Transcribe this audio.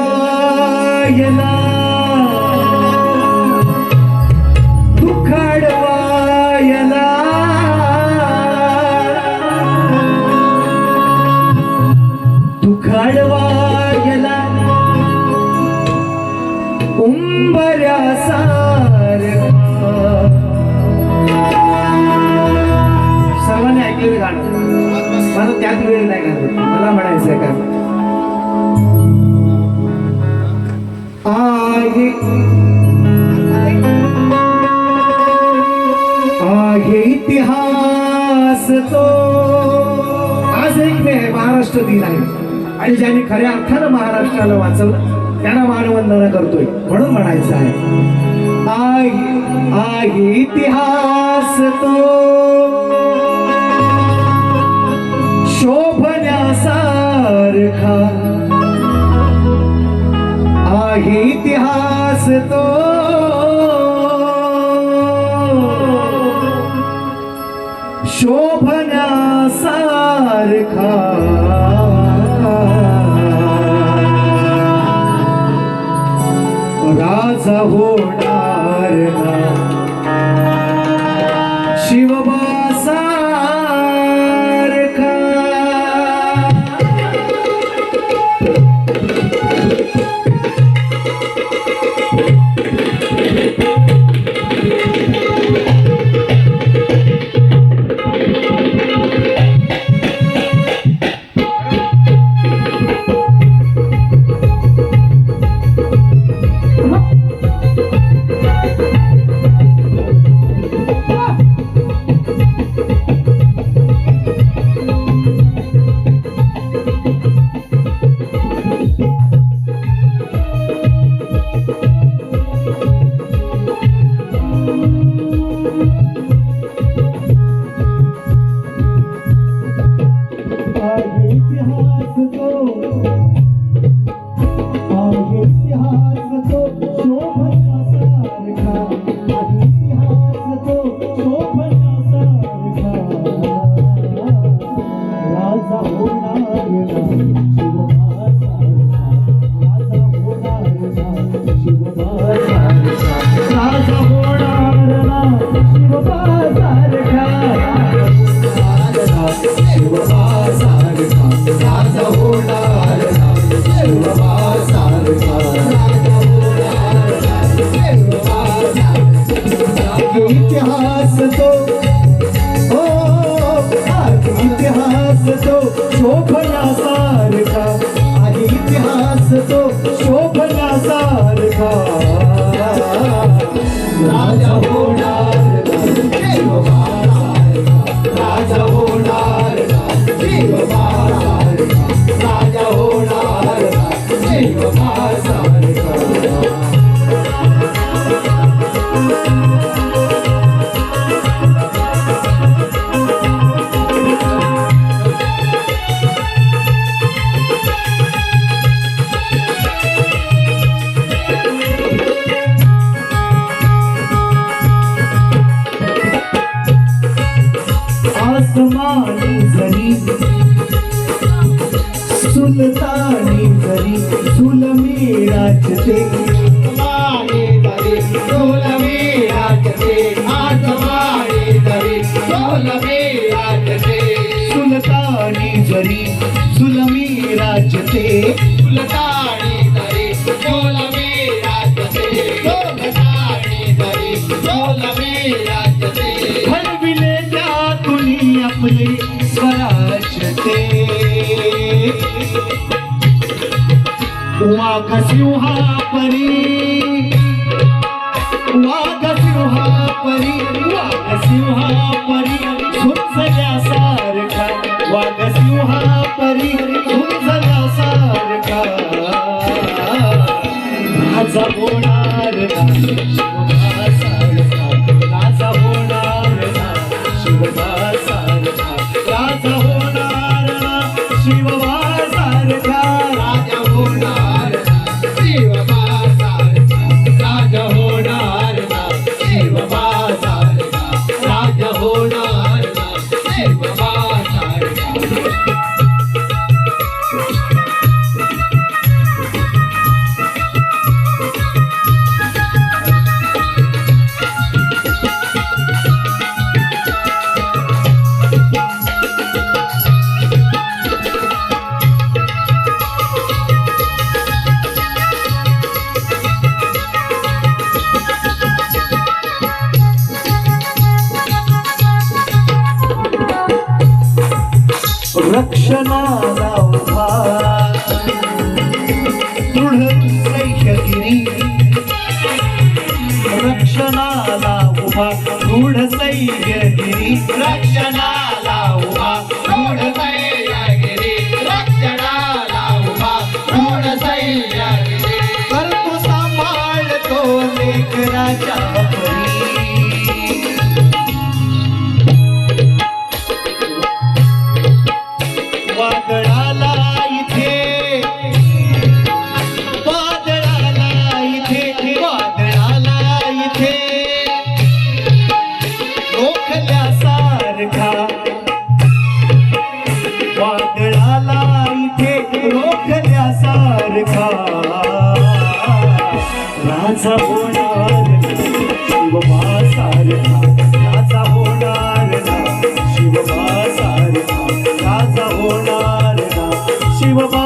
वायला. दुखाड वायला. दुखाड वायला. उंबऱ्या सर्वांनी ऐकलेलं गाणं. मला त्यात वेळ नाही घालत मला म्हणायचं आहे का? आहे. आहे इतिहास तो. आज एक मे आहे महाराष्ट्र दिन आहे. आणि ज्यांनी खऱ्या अर्थानं महाराष्ट्राला वाचवलं त्यांना मानवंदना करतोय. म्हणून म्हणायचं आहे. आहे आहे इतिहास तो. तो शोभण्यासारखा राजा होणार. इतिहास आसमानी जरी. सुलतानी जरी सुलमी राजते आसमानी दरी सोलमी राजते राजते सुलतानी जरी सुलमी राजते सुलतानी दरी सोलमी राजते सुलतानी राजते वाघ सिंहा परी वाघ सिंहा परी वाघ सिंहा परी झुंजल्यासारखा वाघ सिंहा परी झुंजल्यासारखा राजा होणार राजा होणार ना शिवबासारखा होणार ना शिवबासारखा राजा दर्शनाला उभा दृढसैशगिरी रक्षणाला उभा दृढसैशगिरी रक्षणाला उभा दृढसैशगिरी सांभाळतो लेकराच्या सारखा. राजा होणार शिवबा सारखा. राजा होणार ना शिवबा सारखा. राजा होणार शिवबा